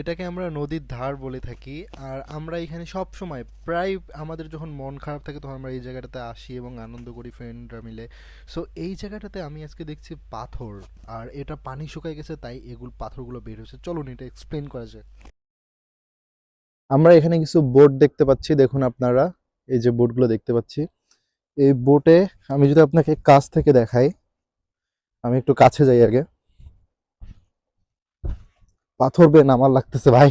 এটাকে আমরা নদীর ধার বলে থাকি, আর আমরা এখানে সব সময় প্রায় আমাদের যখন মন খারাপ থাকে তখন আমরা এই জায়গাটাতে আসি এবং আনন্দ করি ফ্রেন্ডরা মিলে। সো এই জায়গাটাতে আমি আজকে দেখছি পাথর, আর এটা পানি শুকায় গেছে, তাই এগুলো পাথরগুলো বের হয়েছে। চলুন এটা এক্সপ্লেন করা যাক। আমরা এখানে কিছু বোট দেখতে পাচ্ছি, দেখুন আপনারা, এই যে বোটগুলো দেখতে পাচ্ছি। এই বোটে আমি যদি আপনাকে কাছ থেকে দেখাই, আমি একটু কাছে যাই আগে। পাথর বেয়ে নামার লাগতেছে ভাই।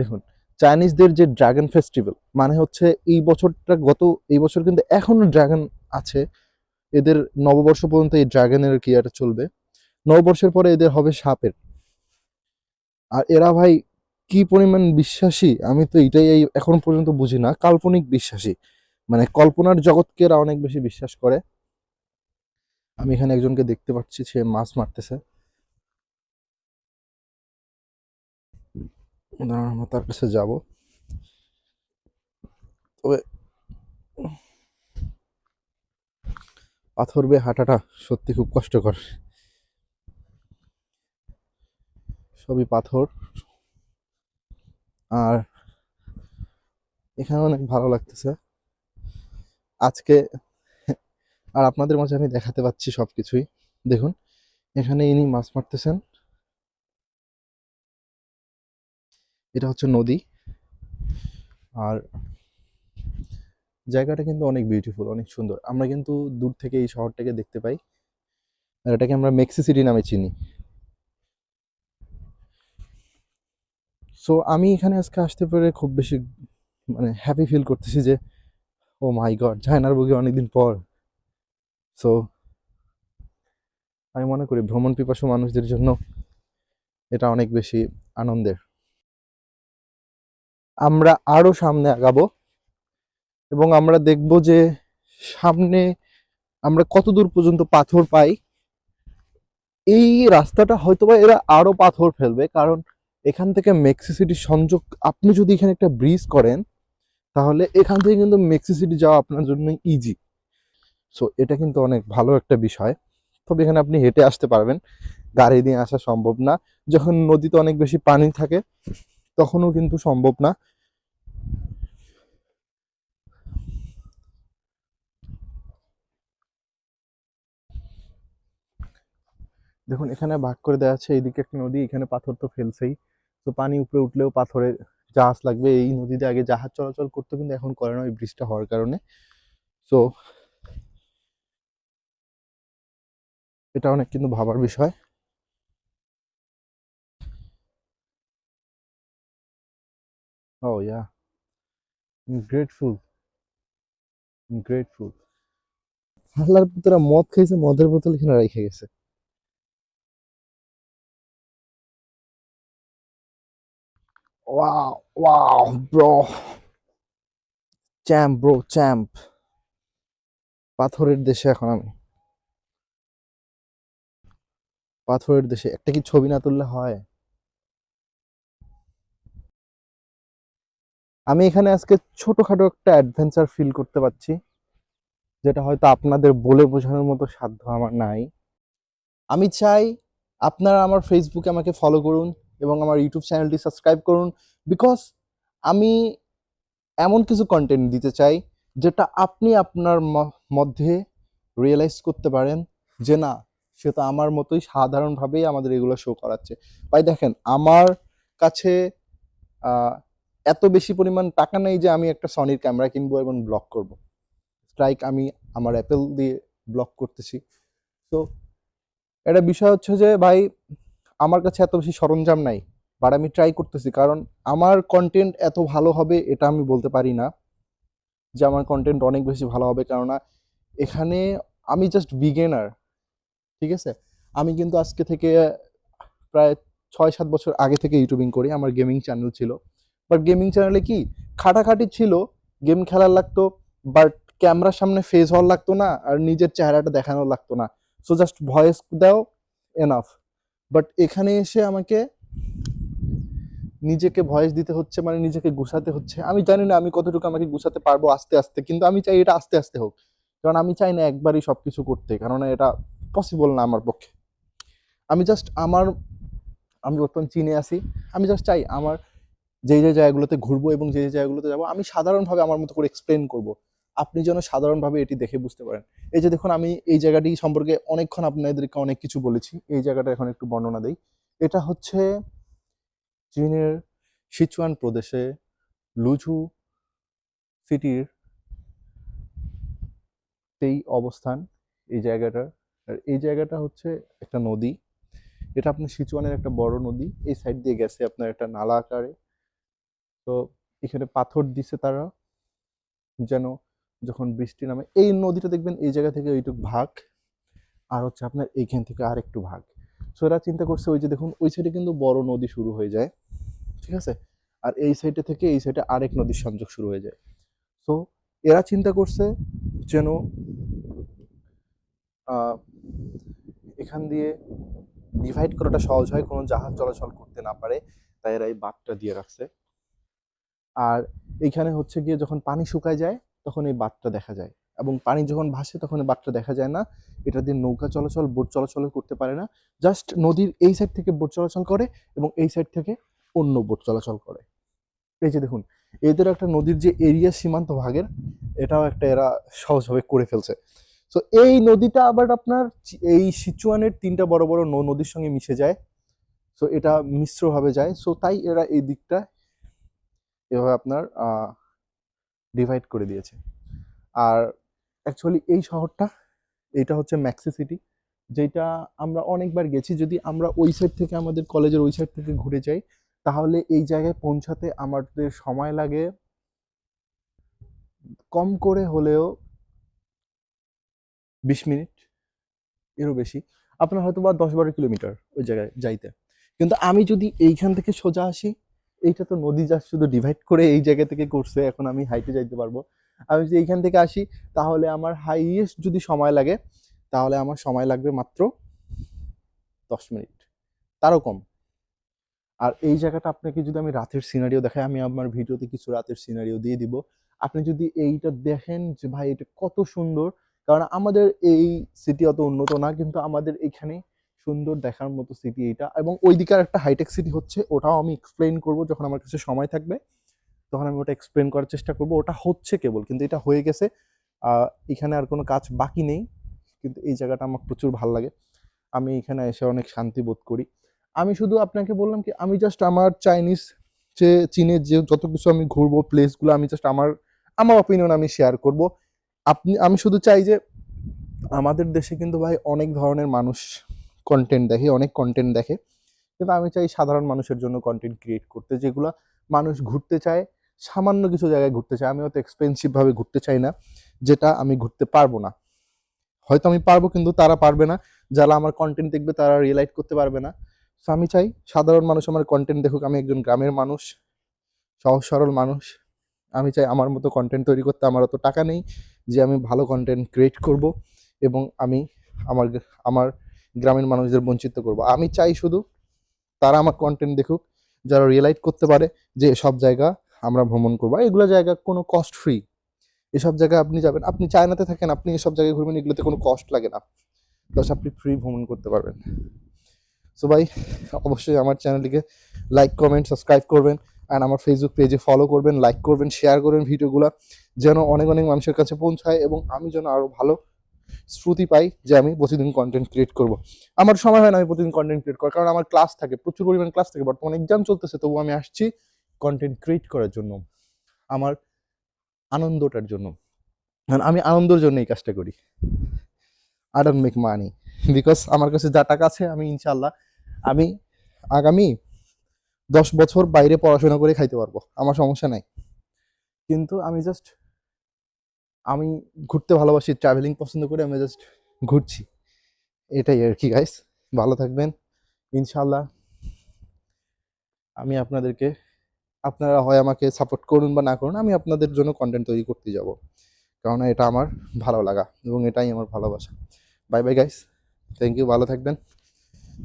দেখুন চাইনিজদের যে ড্রাগন ফেস্টিভ্যাল মানে হচ্ছে এই বছরটা গত, এই বছর কিন্তু এখনও ড্রাগন আছে। এদের নববর্ষ পর্যন্ত এই ড্রাগনের ক্রিয়াটা চলবে? নববর্ষের পরে এদের হবে সাপের। আর এরা ভাই কি পরিমাণ বিশ্বাসী? আমি তো এটাই এখন পর্যন্ত বুঝি না। কাল্পনিক বিশ্বাসী। মানে কল্পনার জগৎকে এরা অনেক বেশি বিশ্বাস করে। আমি এখানে একজনকে দেখতে পাচ্ছি, সে মাছ মারতেছে। দাঁড়ান আমরা তার কাছে যাব। তবে পাথর বেয়ে হাঁটাটা সত্যি খুব কষ্টকর। সবই পাথর। আর এখানে অনেক ভালো লাগতেছে। আজকে আর আপনাদের মাঝে আমি দেখাতে পাচ্ছি সব কিছুই দেখুন, এখানে ইনি মাছ মারতেছেন। এটা হচ্ছে নদী। আর জায়গাটা কিন্তু অনেক বিউটিফুল অনেক সুন্দর। আমরা কিন্তু দূর থেকে এই শহরটাকে দেখতে পাই। আর এটাকে আমরা মেক্সি সিটি নামে চিনি। সো আমি এখানে আজকে আসতে পেরে খুব বেশি মানে হ্যাপি ফিল করতেছি যে ও মাই গড চায়নার বুকে অনেকদিন পর। সো আমি মনে করি ভ্রমণ পিপাসু মানুষদের জন্য এটা অনেক বেশি আনন্দের। আমরা আরও সামনে আগাবো এবং আমরা দেখব যে সামনে আমরা কত দূর পর্যন্ত পাথর পাই। এই রাস্তাটা হয়তোবা এরা আরও পাথর ফেলবে, কারণ এখান থেকে মেক্সি সিটির সংযোগ, আপনি যদি এখানে একটা ব্রিজ করেন, তাহলে এখান থেকে কিন্তু মেক্সি সিটি যাওয়া আপনার জন্য ইজি সো এটা কিন্তু অনেক ভালো একটা বিষয়। তবে এখানে আপনি হেঁটে আসতে পারবেন। গাড়ি দিয়ে আসা সম্ভব না। যখন নদীতে অনেক বেশি পানি থাকে তখনও কিন্তু সম্ভব না। দেখুন, এখানে ভাগ করে দেওয়া আছে, এইদিকে একটা নদী, এখানে পাথর তো ফেলছেই। তো পানি উপরে উঠলেও পাথরের জাহাজ লাগবে। এই নদীতে আগে জাহাজ চলাচল করতো, কিন্তু এখন করে না, ওই ব্রিজটা হওয়ার কারণে। তো এটা অনেক কিন্তু ভাবার বিষয়। ও ইয়া গ্রেটফুল গ্রেটফুল আল্লাহর পুতরা মদ খেয়েছে মদের বোতল এখানে রেখে গেছে। Wow wow bro champ bro champ পাথরের দেশে এখন আমি। পাথরের দেশে একটা কি ছবি না তুললে হয়? আমি এখানে আজকে ছোটখাটো একটা অ্যাডভেঞ্চার ফিল করতে পারছি, যেটা হয়তো আপনাদের বলে বোঝানোর মতো সাধ্য আমার নাই। আমি চাই আপনারা আমার ফেসবুকে আমাকে ফলো করুন এবং আমার ইউটিউব চ্যানেলটি সাবস্ক্রাইব করুন বিকজ আমি এমন কিছু কন্টেন্ট দিতে চাই, যেটা আপনি আপনার মধ্যে রিয়েলাইজ করতে পারেন যে না, সে তো আমার মতোই সাধারণভাবেই আমাদের এগুলো শো করাচ্ছে। ভাই দেখেন, আমার কাছে এত বেশি পরিমাণ টাকা নেই যে আমি একটা সনির ক্যামেরা কিনবো এবং ব্লক করব। স্ট্রাইক আমি আমার অ্যাপেল দিয়ে ব্লক করতেছি। তো একটা বিষয় হচ্ছে যে ভাই, আমার কাছে এত বেশি সরঞ্জাম নাই বাট আমি ট্রাই করতেছি। কারণ আমার কন্টেন্ট এত ভালো হবে এটা আমি বলতে পারি না যে আমার কন্টেন্ট অনেক বেশি ভালো হবে। কেননা এখানে আমি জাস্ট বিগেনার ঠিক আছে? আমি কিন্তু আজকে থেকে প্রায় ছয় সাত বছর আগে থেকে ইউটিউবিং করি, আমার গেমিং চ্যানেল ছিল। বাট গেমিং চ্যানেলে কি? খাটাখাটি ছিল গেম খেলার লাগতো বাট ক্যামেরার সামনে ফেস হওয়ার লাগতো না, আর নিজের চেহারাটা দেখানো লাগতো না। সো জাস্ট ভয়েস দাও এনাফ বাট এখানে এসে আমাকে নিজেকে ভয়েস দিতে হচ্ছে মানে নিজেকে গুছাতে হচ্ছে। আমি জানি না আমি কতটুকু আমাকে গুছাতে পারব আস্তে আস্তে, কিন্তু আমি চাই এটা আস্তে আস্তে হোক। কারণ আমি চাই না একবারই সব কিছু করতে কারণ এটা পসিবল না আমার পক্ষে। আমি জাস্ট আমার, আমি বর্তমান চীনে আছি। আমি জাস্ট চাই আমার যে যে জায়গাগুলোতে ঘুরবো এবং যে যে জায়গাগুলোতে যাব, আমি সাধারণভাবে আমার মতো করে এক্সপ্লেন করব। আপনি যেন সাধারণভাবে এটি দেখে বুঝতে পারেন। এই যে দেখুন, আমি এই জায়গাটি সম্পর্কে অনেকক্ষণ আপনাদেরকে অনেক কিছু বলেছি। এই জায়গাটা এখন একটু বর্ণনা দেই। এটা হচ্ছে চীনের সিচুয়ান প্রদেশে লুঝু সিটির এই অবস্থান। এই জায়গাটার আর এই জায়গাটা হচ্ছে একটা নদী। এটা আপনার সিচুয়ানের একটা বড় নদী। এই সাইড দিয়ে গেছে আপনার একটা নালা আকারে। তো এখানে পাথর দিছে তারা, যেন যখন বৃষ্টি নামে, এই নদীটা দেখবেন এই জায়গা থেকে এইটুক ভাগ, আর হচ্ছে আপনার এইখান থেকে আর একটু ভাগ। সো এরা চিন্তা করছে ওই যে দেখুন, ওই সাইডে কিন্তু বড় নদী শুরু হয়ে যায়, ঠিক আছে? আর এই সাইডে থেকে এই সাইডে আরেক নদীর সংযোগ শুরু হয়ে যায়। সো এরা চিন্তা করছে যেন এখান দিয়ে ডিভাইড করাটা সহজ হয়, কোনো জাহাজ চলাচল করতে না পারে, তাই এরা এই বাঁধটা দিয়ে রাখছে। আর এইখানে হচ্ছে গিয়ে যখন পানি শুকায় যায়, তখন এই বাঁধটা দেখা যায়। এবং পানি যখন ভাসে, তখন এই বাঁধটা দেখা যায় না। এটা দিয়ে নৌকা চলাচল, বোট চলাচল করতে পারে না। জাস্ট নদীর এই সাইড থেকে বোট চলাচল করে এবং এই সাইড থেকে অন্য বোট চলাচল করে। এই যে দেখুন, এদের একটা নদীর যে এরিয়া সীমান্ত ভাগের, এটাও একটা এরা সহজভাবে করে ফেলছে। তো এই নদীটা আবার আপনার এই সিচুয়ানের তিনটা বড় বড় নদীর সঙ্গে মিশে যায়। সো এটা মিশ্রভাবে যায়। সো তাই এরা এই দিকটা এভাবে আপনার ডিভাইড করে দিয়েছে। আর অ্যাকচুয়ালি এই শহরটা এটা হচ্ছে ম্যাক্সি সিটি যেটা আমরা অনেকবার গেছি। যদি আমরা ওই সাইড থেকে আমাদের কলেজের ওই সাইড থেকে ঘুরে যাই, তাহলে এই জায়গায় পৌঁছাতে আমাদের সময় লাগে কম করে হলেও বিশ মিনিট, এরও বেশি। আপনার হয়তো বা দশ বারো কিলোমিটার ওই জায়গায় যাইতে। কিন্তু আমি যদি এইখান থেকে সোজা আসি এইটা তো নদী যা শুধু ডিভাইড করে এই জায়গা থেকে করছে, এখন আমি হাইটে যাইতে পারব। আমি যদি এইখান থেকে আসি, তাহলে আমার হাইয়েস্ট যদি সময় লাগে, তাহলে আমার সময় লাগবে মাত্র দশ মিনিট। তারও কম। আর এই জায়গাটা আপনাকে যদি আমি রাতের সিনারিও দেখাই, আমি আমার ভিডিওতে কিছু রাতের সিনারিও দিয়ে দিব। আপনি যদি এইটা দেখেন যে ভাই এটা কত সুন্দর, কারণ আমাদের এই সিটি অত উন্নত না, কিন্তু আমাদের এখানে সুন্দর দেখার মতো সিটি এইটা। এবং ওইদিকে আর একটা হাইটেক সিটি হচ্ছে, ওটাও আমি এক্সপ্লেন করব যখন আমার কাছে সময় থাকবে। তখন আমি ওটা এক্সপ্লেন করার চেষ্টা করব। ওটা হচ্ছে কেবল, কিন্তু এটা হয়ে গেছে। এখানে আর কোনো কাজ বাকি নেই, কিন্তু এই জায়গাটা আমার প্রচুর ভালো লাগে। আমি এখানে এসে অনেক শান্তি বোধ করি। আমি শুধু আপনাকে বললাম কি, আমি জাস্ট আমার চাইনিজ যে চীনের যে যত কিছু আমি ঘুরবো প্লেসগুলো আমি জাস্ট আমার আমার অপিনিয়ন আমি শেয়ার করব। আপনি, আমি শুধু চাই যে, আমাদের দেশে কিন্তু ভাই অনেক ধরনের মানুষ কন্টেন্ট দেখে, অনেক কন্টেন্ট দেখে। কিন্তু আমি চাই সাধারণ মানুষের জন্য কন্টেন্ট ক্রিয়েট করতে, যেগুলো মানুষ ঘুরতে চায়, সামান্য কিছু জায়গায় ঘুরতে চায়। আমি অত এক্সপেন্সিভ ভাবে ঘুরতে চাই না, যেটা আমি ঘুরতে পারব না। হয়তো আমি পারব, কিন্তু তারা পারবে না। যারা আমার কন্টেন্ট দেখবে, তারা রিয়েলাইট করতে পারবে না। তো আমি চাই সাধারণ মানুষ আমার কন্টেন্ট দেখুক। আমি একজন গ্রামের মানুষ, সহজ সরল মানুষ। আমি চাই আমার মতো কন্টেন্ট তৈরি করতে আমার অত টাকা নেই যে আমি ভালো কন্টেন্ট ক্রিয়েট করব এবং আমি আমার আমার গ্রামের মানুষদের বঞ্চিত করব। আমি চাই শুধু তারা আমার কন্টেন্ট দেখুক, যারা রিয়েলাইট করতে পারে যে সব জায়গা আমরা ভ্রমণ করব। এগুলো জায়গা কোনো কস্ট ফ্রি এসব জায়গায় আপনি যাবেন, আপনি চায়নাতে থাকেন, আপনি এসব জায়গায় ঘুরবেন, এগুলোতে কোনো কস্ট লাগে না। প্লাস আপনি ফ্রি ভ্রমণ করতে পারবেন। সো ভাই, অবশ্যই আমার চ্যানেলটিকে লাইক কমেন্ট সাবস্ক্রাইব করবেন অ্যান্ড আমার ফেসবুক পেজে ফলো করবেন লাইক করবেন শেয়ার করবেন ভিডিওগুলো, যেন অনেক অনেক মানুষের কাছে পৌঁছায় এবং আমি যেন আরও ভালো শ্রুতি পাই যে আমি প্রতিদিন কন্টেন্ট ক্রিয়েট করব। আমার সময় হয় না আমি প্রতিদিন কন্টেন্ট ক্রিয়েট করার, কারণ আমার ক্লাস থাকে, প্রচুর পরিমাণ ক্লাস থাকে, বর্তমানে এক্সাম চলতেছে তবু আমি আসছি কন্টেন্ট ক্রিয়েট করার জন্য, আমার আনন্দটার জন্য। কারণ আমি আনন্দের জন্য এই কাজটা করি। I don't make money because আমার কাছে যা টাকা আছে আমি ইনশাল্লাহ আমি আগামী দশ বছর বাইরে পড়াশোনা করে খাইতে পারব, আমার সমস্যা নাই। কিন্তু আমি জাস্ট আমি ঘুরতে ভালোবাসি ট্রাভেলিং পছন্দ করে, আমি জাস্ট ঘুরছি। এটাই আর কি গাইস ভালো থাকবেন। ইনশাল্লাহ আমি আপনাদেরকে, আপনারা হয় আমাকে সাপোর্ট করুন বা না করুন, আমি আপনাদের জন্য কন্টেন্ট তৈরি করতে যাব। কারণ এটা আমার ভালো লাগা এবং এটাই আমার ভালোবাসা। Bye bye guys thank you ভালো থাকবেন।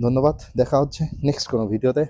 ধন্যবাদ। দেখা হচ্ছে নেক্সট কোনো ভিডিওতে